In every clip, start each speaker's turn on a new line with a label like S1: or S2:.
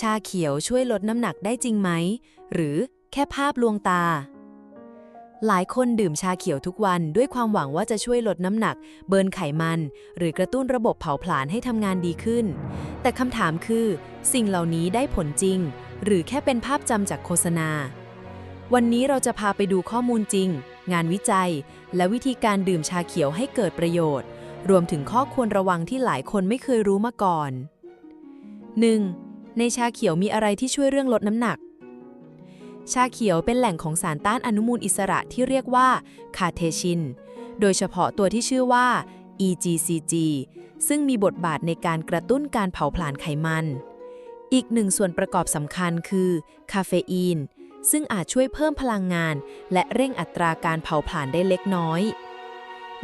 S1: ชาเขียวช่วยลดน้ำหนักได้จริงไหม หรือแค่ภาพลวงตา หลายคนดื่มชาเขียวทุกวันด้วยความหวังว่าจะช่วยลดน้ำหนัก เบิร์นไขมัน หรือกระตุ้นระบบเผาผลาญให้ทำงานดีขึ้น แต่คำถามคือ สิ่งเหล่านี้ได้ผลจริง หรือแค่เป็นภาพจำจากโฆษณา วันนี้เราจะพาไปดูข้อมูลจริง งานวิจัย และวิธีการดื่มชาเขียวให้เกิดประโยชน์ รวมถึงข้อควรระวังที่หลายคนไม่เคยรู้มาก่อน 1. ในชาเขียวมีอะไรที่ช่วยเรื่องลดน้ำหนัก ชาเขียวเป็นแหล่งของสารต้านอนุมูลอิสระที่เรียกว่าคาเทชิน โดยเฉพาะตัวที่ชื่อว่า EGCG ซึ่งมีบทบาทในการกระตุ้นการเผาผลาญไขมัน อีกหนึ่งส่วนประกอบสำคัญคือคาเฟอีน ซึ่งอาจช่วยเพิ่มพลังงาน และเร่งอัตราการเผาผลาญได้เล็กน้อย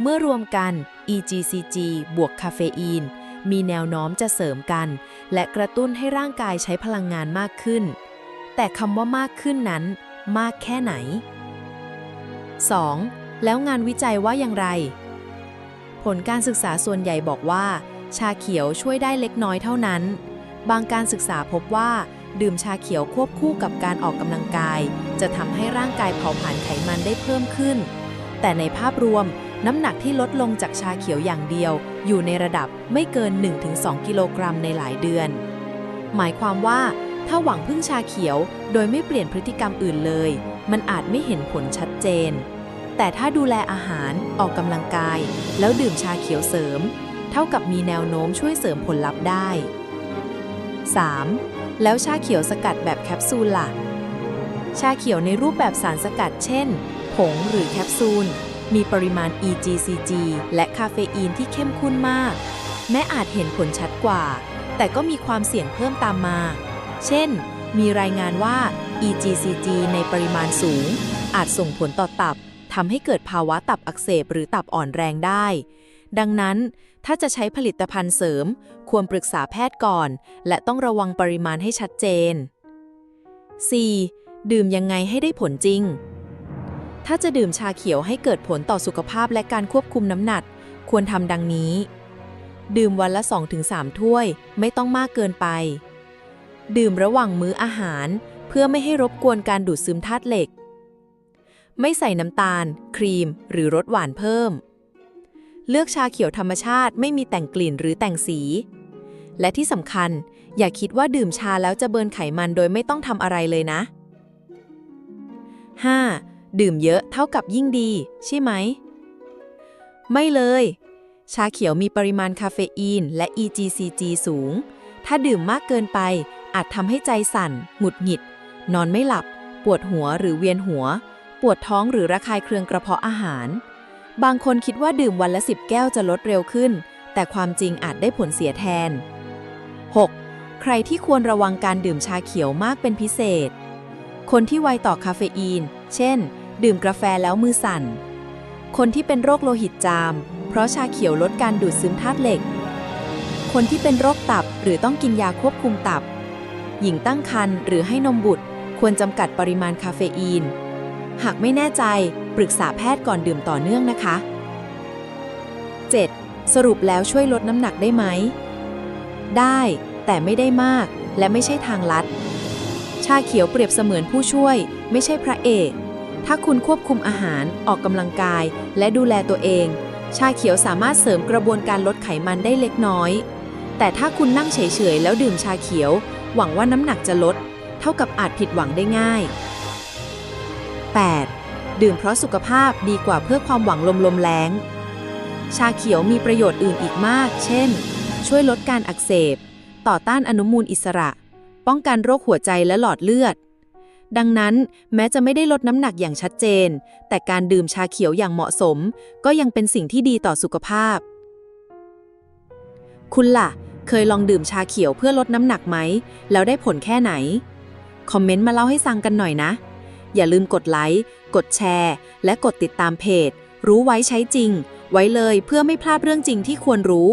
S1: เมื่อรวมกัน EGCG บวกคาเฟอีน มีแนวโน้มจะเสริมกัน และกระตุ้นให้ร่างกายใช้พลังงานมากขึ้น แต่คำว่ามากขึ้นนั้น มากแค่ไหน 2. แล้วงานวิจัยว่าอย่างไร ผลการศึกษาส่วนใหญ่บอกว่า ชาเขียวช่วยได้เล็กน้อยเท่านั้น บางการศึกษาพบว่า ดื่มชาเขียวควบคู่กับการออกกำลังกาย จะทำให้ร่างกายเผาผลาญไขมันได้เพิ่มขึ้น แต่ในภาพรวม น้ำหนักที่ลดลงจากชาเขียวอย่างเดียว อยู่ในระดับไม่เกิน 1-2 กิโลกรัมในหลายเดือน หมายความว่า ถ้าหวังพึ่งชาเขียวโดยไม่เปลี่ยนพฤติกรรมอื่นเลย มันอาจไม่เห็นผลชัดเจน แต่ถ้าดูแลอาหารออกกำลังกาย แล้วดื่มชาเขียวเสริม เท่ากับมีแนวโน้มช่วยเสริมผลลัพธ์ได้ 3. แล้วชาเขียวสกัดแบบแคปซูลล่ะ ชาเขียวในรูปแบบสารสกัดเช่น ผงหรือแคปซูล มีปริมาณ EGCG และคาเฟอีนที่เข้มข้นมาก แม้อาจเห็นผลชัดกว่า แต่ก็มีความเสี่ยงเพิ่มตามมา เช่น มีรายงานว่า EGCG ในปริมาณสูง อาจส่งผลต่อตับทำให้เกิดภาวะตับอักเสบหรือตับอ่อนแรงได้ ดังนั้นถ้าจะใช้ผลิตภัณฑ์เสริม ควรปรึกษาแพทย์ก่อน และต้องระวังปริมาณให้ชัดเจน 4. ดื่มยังไงให้ได้ผลจริง ถ้าจะดื่มชาเขียวให้เกิดผลต่อสุขภาพและการควบคุมน้ำหนัก ควรทำดังนี้ ดื่มวันละ 2-3 ถ้วย ไม่ต้องมากเกินไป ดื่มระหว่างมื้ออาหาร เพื่อไม่ให้รบกวนการดูดซึมธาตุเหล็ก ไม่ใส่น้ำตาล ครีม หรือรสหวานเพิ่ม เลือกชาเขียวธรรมชาติไม่มีแต่งกลิ่นหรือแต่งสี และที่สำคัญ อย่าคิดว่าดื่มชาแล้วจะเบิร์นไขมันโดยไม่ต้องทำอะไรเลยนะ 5. ดื่มเยอะเท่ากับยิ่งดี ใช่ไหม ไม่เลย ชาเขียวมีปริมาณคาเฟอีนและ EGCG สูง ถ้าดื่มมากเกินไป อาจทำให้ใจสั่น หงุดหงิด นอนไม่หลับ ปวดหัวหรือเวียนหัว ปวดท้องหรือระคายเคืองกระเพาะอาหาร บางคนคิดว่าดื่มวันละ 10 แก้วจะลดเร็วขึ้น แต่ความจริงอาจได้ผลเสียแทน 6. ใครที่ควรระวังการดื่มชาเขียวมากเป็นพิเศษ คนที่ไวต่อคาเฟอีน เช่น ดื่มกาแฟแล้วมือสั่น คนที่เป็นโรคโลหิตจาม เพราะชาเขียวลดการดูดซึมธาตุเหล็ก คนที่เป็นโรคตับหรือต้องกินยาควบคุมตับ หญิงตั้งครรภ์หรือให้นมบุตร ควรจำกัดปริมาณคาเฟอีน หากไม่แน่ใจปรึกษาแพทย์ก่อนดื่มต่อเนื่องนะคะ 7. สรุปแล้วช่วยลดน้ำหนักได้ไหม ได้แต่ไม่ได้มากและไม่ใช่ทางลัด ชาเขียวเปรียบเสมือนผู้ช่วย ไม่ใช่พระเอก ถ้าคุณควบคุมอาหาร ออกกำลังกาย และดูแลตัวเอง ชาเขียวสามารถเสริมกระบวนการลดไขมันได้เล็กน้อย แต่ถ้าคุณนั่งเฉยๆ แล้วดื่มชาเขียว หวังว่าน้ำหนักจะลด เท่ากับอาจผิดหวังได้ง่าย 8. ดื่มเพราะสุขภาพดีกว่าเพื่อความหวังลมๆแรงชาเขียวมีประโยชน์อื่นอีกมาก เช่น ช่วยลดการอักเสบ ต่อต้านอนุมูลอิสระ ป้องกันโรคหัวใจและหลอดเลือด ดังนั้นแม้จะไม่ได้ลดน้ำหนักอย่างชัดเจน แต่การดื่มชาเขียวอย่างเหมาะสม ก็ยังเป็นสิ่งที่ดีต่อสุขภาพ คุณล่ะ เคยลองดื่มชาเขียวเพื่อลดน้ำหนักไหม แล้วได้ผลแค่ไหน คอมเมนต์มาเล่าให้ฟังกันหน่อยนะ อย่าลืมกดไลค์ กดแชร์ และกดติดตามเพจ รู้ไว้ใช้จริง ไว้เลยเพื่อไม่พลาดเรื่องจริงที่ควรรู้